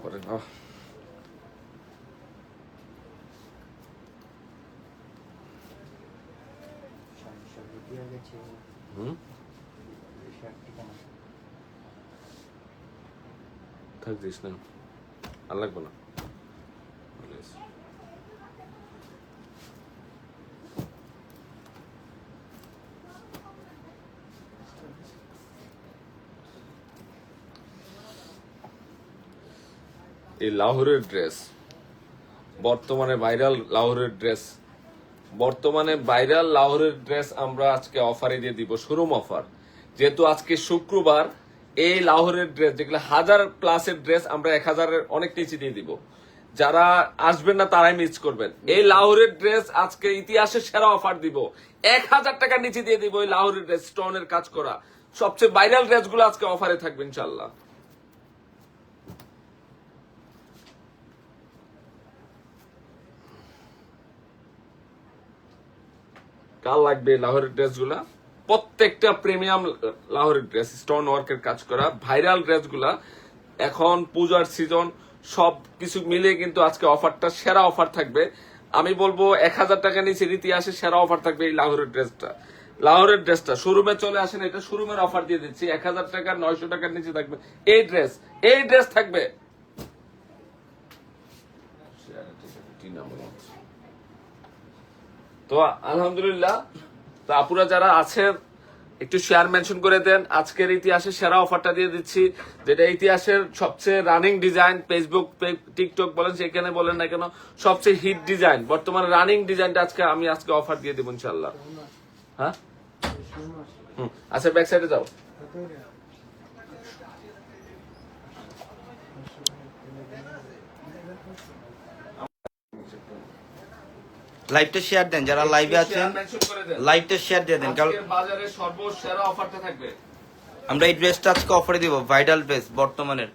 পারে না সমস্যা বৃদ্ধি গেছে হুম? শার্টটি কেন থাক দিস না। আর লাগবে না। এই লাহোরের ড্রেস বর্তমানে ভাইরাল লাহোরের ড্রেস বর্তমানে ভাইরাল লাহোরের ড্রেস আমরা আজকে অফারে দিয়ে দিব শোরুম অফার যেহেতু আজকে শুক্রবার, এই লাহোরের ড্রেস যেগুলো হাজার প্লাসের ড্রেস আমরা এক হাজারের অনেক নিচে দিয়ে দিব। যারা আসবেন না, তারাই মিস করবেন। এই লাহোরের ড্রেস আজকে ইতিহাসের সেরা অফার দিব। এক হাজার টাকার নিচে দিয়ে দিব এই লাহোরের ড্রেস স্টোনের কাজ করা। সবচেয়ে ভাইরাল ড্রেসগুলো আজকে অফারে থাকবে ইনশাল্লাহ কার লাগবে লাহোরের ড্রেসগুলা। প্রত্যেকটা প্রিমিয়াম লাহোরের ড্রেস স্টোন ওয়ার্কের কাজ করা ভাইরাল ড্রেসগুলা এখন পূজার সিজন সব কিছু মিলিয়ে কিন্তু আজকে অফারটা সেরা অফার থাকবে। আমি বলব, এক হাজার টাকা নিচে ইতিহাসে সেরা অফার থাকবে এই লাহোরের ড্রেসটা লাহোরের ড্রেসটা শোরুমে চলে আসেন, এটা শোরুমের অফার দিয়ে দিচ্ছি। এক হাজার টাকা, নয়শো টাকার নিচে থাকবে। এই ড্রেস এই ড্রেস থাকবে। তো আলহামদুলিল্লাহ। তো আপুরা যারা আছেন, একটু শেয়ার মেনশন করে দেন। আজকের ইতিহাসের সেরা অফারটা দিয়ে দিচ্ছি, যেটা ইতিহাসের সবচেয়ে রানিং ডিজাইন ফেসবুক টিকটক বলেন সেখানে বলেন না কেন, সবচেয়ে হিট ডিজাইন বর্তমানে রানিং ডিজাইনটা আজকে আমি আজকে অফার দিয়ে দেবো ইনশাল্লাহ হ্যাঁ? আচ্ছা ব্যাক সাইডে যাও। লাইভটা শেয়ার দেন যারা লাইভে আছেন লাইভটা শেয়ার দিয়ে দেন কারণ বাজারে সর্বসেরা অফারটা থাকবে। আমরা এই ড্রেসটা আজকে অফারে দিব ভাইরাল ড্রেস বর্তমানের।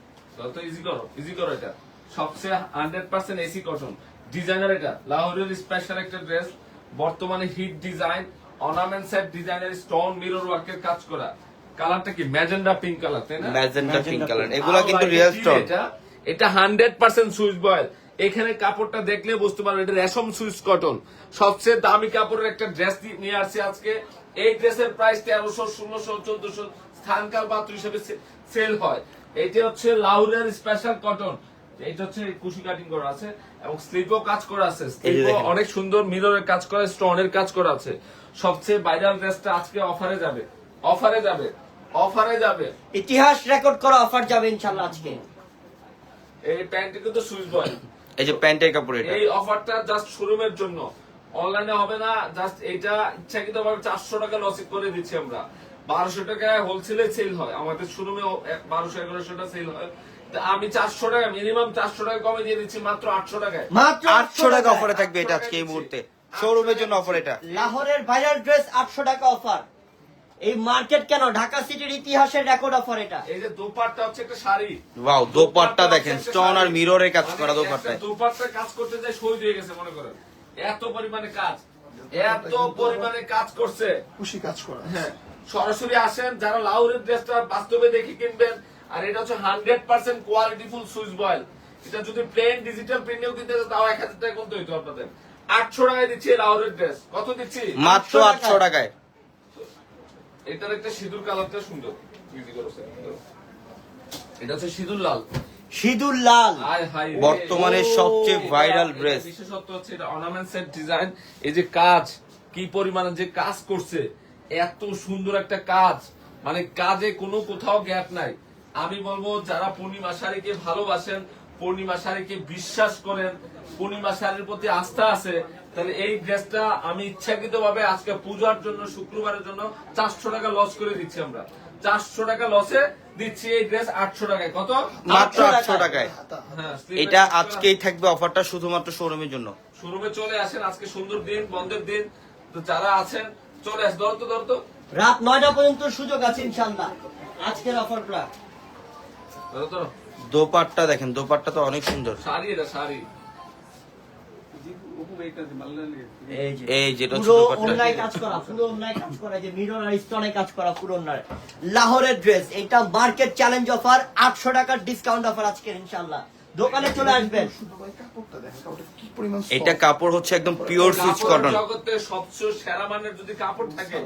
তো ইজি করো ইজি করো এটা। সবচেয়ে hundred percent AC cotton designer এটা লাহোরের স্পেশাল একটা ড্রেস বর্তমানে হিট ডিজাইন অর্নামেন্ট সেট ডিজাইনের স্টোন মিরর ওয়ার্কের কাজ করা। কালারটা কি? ম্যাজেন্ডা পিঙ্ক কালার তাই না? ম্যাজেন্টা পিঙ্ক কালার এগুলা কিন্তু রিয়েল স্টোন এটা? এটা হান্ড্রেড পার্সেন্ট সুইচ বয়েল এখানে কাপড়টা দেখলে বুঝতে পারবেন এটা রেশম সুইচ কটন। সবচেয়ে দামি কাপড়ের একটা ড্রেস নিয়ে আসছে আজকে। এই ড্রেসের প্রাইস তেরোশো ষোলোশো চোদ্দশো স্থানকাল পাত্র হিসেবে সেল হয়। এটা হচ্ছে লাউরের স্পেশাল কটন এটা হচ্ছে কুশি কাটিং করা আছে এবং স্লিপও কাজ করা আছে। স্লিপও অনেক সুন্দর মিররের কাজ করা স্টোনের কাজ করা আছে। সবচেয়ে ভাইরাল ড্রেসটা আজকে অফারে যাবে। অফারে যাবে। অফারে যাবে। ইতিহাস রেকর্ড করা অফার যাবে ইনশাল্লাহ আজকে। এই প্যান্টটি কিন্তু সুইচ বয়েল এই যে প্যান্টের কাপড় এটা। এই অফারটা জাস্ট শোরুমের জন্য। অনলাইনে হবে না জাস্ট এটা ইচ্ছাকৃত ভাবে চারশো টাকা লস করে দিচ্ছি আমরা। বারোশো টাকায় হোলসেলে সেল হয় আমাদের শোরুমে বারোশো এগারোশো টাকা সেল হয়। তা আমি চারশো টাকা মিনিমাম চারশো টাকা কমে দিয়ে দিচ্ছি মাত্র আটশো টাকায়। মাত্র আটশো টাকা অফারে থাকবে এটা আজকে এই মুহূর্তে। শোরুমের জন্য অফার এটা। লাহোরের ভাইরাল ড্রেস আটশো টাকা অফার এই মার্কেট কেন? ঢাকা সিটির ইতিহাসের রেকর্ড অফার এটা। এই যে দোপাট্টা হচ্ছে একটা শাড়ি। ওয়াও দোপাট্টা দেখেন স্টোন আর মিররের কাজ করা মানে দোপাট্টায়। দোপাট্টা কাজ করতে যায় শহীদ হয়ে গেছে মনে করেন। এত পরিমাণে কাজ। এত পরিমাণে কাজ করছে। খুশি কাজ করা। হ্যাঁ সরাসরি আসেন যারা লাউরের ড্রেসটা বাস্তবে দেখে কিনবেন আর এটা হচ্ছে hundred percent quality full Swiss voile. এটা যদি প্লেন ডিজিটাল প্রিন্টেও কিনতে চান, তাও এক হাজার টাকা কিনতে হইতো আপনাদের। আটশো টাকায় দিচ্ছি লাউরের ড্রেস। কত দিচ্ছি? মাত্র আটশো টাকায়। এটার একটা সিঁদুর কালারটা সুন্দর। এটা হচ্ছে সিঁদুর লাল। সিদুল লাল। বর্তমানে সবচেয়ে এটা dress। বিশেষত্ব হচ্ছে এটা অর্নামেন্টসের ডিজাইন এই যে কাজ কি পরিমাণে যে কাজ করছে এত সুন্দর একটা কাজ। মানে কাজে কোনো কোথাও গ্যাপ নাই। আমি বলব যারা পূর্ণিমা শাড়িকে ভালোবাসেন পূর্ণিমা শাড়িকে বিশ্বাস করেন পূর্ণিমা শাড়ির প্রতি আস্থা আছে তাহলে এই ড্রেসটা আমি ইচ্ছাকৃত ভাবে আজকে পূজার জন্য শুক্রবারের জন্য চারশো টাকা লস করে দিচ্ছি আমরা। চারশো টাকা লসে দিচ্ছি এই ড্রেস আটশো টাকায়। কত? মাত্র আটশো টাকায়। হ্যাঁ এটা আজকেই থাকবে অফারটা শুধুমাত্র শোরুমের জন্য। শোরুমে চলে আসেন আজকে সুন্দর দিন বন্ধের দিন। তো যারা আছেন চলে আস ধর তো ধর তো। রাত নয়টা পর্যন্ত সুযোগ আছে ইনশাল্লাহ আজকের অফারটা দোপাট্টা দেখেন দোপাট্টা তো অনেক সুন্দর। শাড়ি এটা শাড়ি। এই যেটা পুরো অন্যায় কাজ করা পুরো অন্যায় কাজ করা যে মিরর আর স্টোনে কাজ করা পুরো অন্যায়। লাহোরের ড্রেস এটা মার্কেট চ্যালেঞ্জ অফার আটশো টাকার ডিসকাউন্ট অফার আজকের ইনশাল্লাহ দোকানে চলে আসবেন। শুধু ভাই কাপড়টা দেখেন কাপড়টা কি পরিমাণ এটা কাপড় হচ্ছে একদম পিওর সুইচ কটন জগতে সবচেয়ে সেরা মানের যদি কাপড় থাকে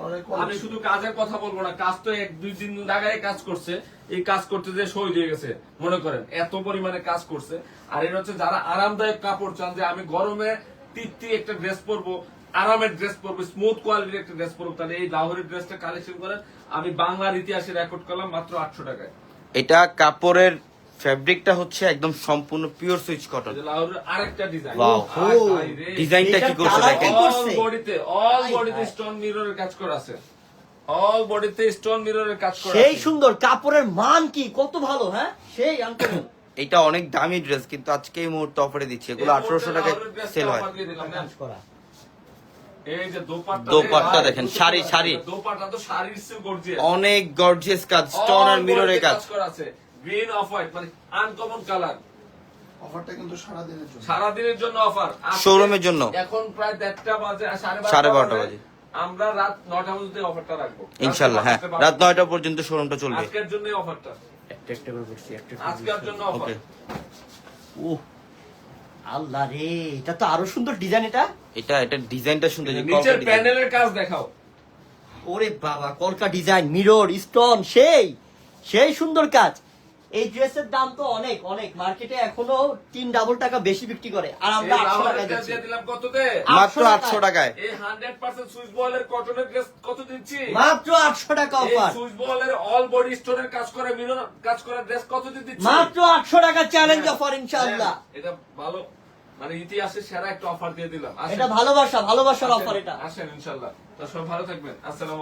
আমি শুধু কাজের কথা বলব না কাজ তো এক দুই দিন লাগায় কাজ করছে। এই কাজ করতে যে শহীদ হয়ে গেছে মনে করেন। এত পরিমাণে কাজ করছে। আর এটা হচ্ছে যারা আরামদায়ক কাপড় চান যে আমি গরমে তৃপ্তি একটা ড্রেস পরবো আরামের ড্রেস পরবো স্মুথ কোয়ালিটির একটা ড্রেস পরবো। তাহলে এই লাহোরের ড্রেসটা কালেকশন করেন আমি বাংলার ইতিহাসে রেকর্ড করলাম মাত্র আটশো টাকায়। এটা কাপড়ের ফ্যাব্রিকটা হচ্ছে একদম সম্পূর্ণ পিওর সুইচ কটন আরেকটা ডিজাইন ডিজাইনটা কি করছে দেখেন? অল বডিতে অল বডিতে। স্টোন মিররের কাজ করা আছে। অল বডিতে স্টোন মিররের কাজ করা সেই সুন্দর কাপড়ের মান কি? কত ভালো হ্যাঁ? সেই আঙ্কেল এটা অনেক দামি ড্রেস কিন্তু আজকে এই মুহূর্তে অফারে দিচ্ছি। এগুলো আঠারোশো টাকায় সেল হয়। offer দিয়ে দিলাম, নেন। কাজ করা। এই যে দোপাট্টা দোপাট্টা দেখেন, দেখেন, শাড়ি, শাড়ি। দোপাট্টা তো শাড়ির চেয়ে gorgeous। অনেক গর্জিয়াস কাজ স্টোন আর মিররের কাজ। গ্রিন অফ হোয়াইট মানে আনকমন কালার অফারটা কিন্তু সারাদিনের জন্য। সারাদিনের জন্য অফার Showroom-এর জন্য। এখন প্রায় দেড়টা বাজে সাড়ে বারোটা বাজে। আমরা রাত নটা পর্যন্ত অফারটা রাখব। ইনশাল্লাহ হ্যাঁ। রাত রাত নয়টা পর্যন্ত শোরুমটা চলবে। আজকের জন্য অফারটা একটা একটা করে করছি একটা একটা আজকের জন্য ওকে। ও আল্লাহ রে এটা তো আরও সুন্দর ডিজাইন এটা। এটা এটা ডিজাইনটা সুন্দর যে নিচের প্যানেলের কাজ দেখাও। ওরে বাবা কলকা ডিজাইন মিরর স্টোন সেই সেই সুন্দর কাজ। এই ড্রেসের দাম তো অনেক অনেক। মার্কেটে এখনও তিন ডাবল টাকা বেশি বিক্রি করে। আর আমরা আটশো লাহোরের টাকা দিচ্ছি। দিলাম কততে? মাত্র আটশো টাকায়। এই হান্ড্রেড পার্সেন্ট সুইচ বলের কটনের ড্রেস কত দিচ্ছি? মাত্র আটশো টাকা অফার সুইচ বলের অল বডি স্টোনের কাজ করে মিরর কাজ করা ড্রেস কত দিচ্ছি? মাত্র আটশো টাকা চ্যালেঞ্জ অফার ইনশাআল্লাহ। হ্যাঁ, এটা ভালো। মানে ইতিহাসের সেরা একটা অফার দিয়ে দিলাম। এটা ভালোবাসা ভালোবাসার অফার এটা। আসেন ইনশাল্লাহ তো সব ভালো থাকবেন। আসসালাম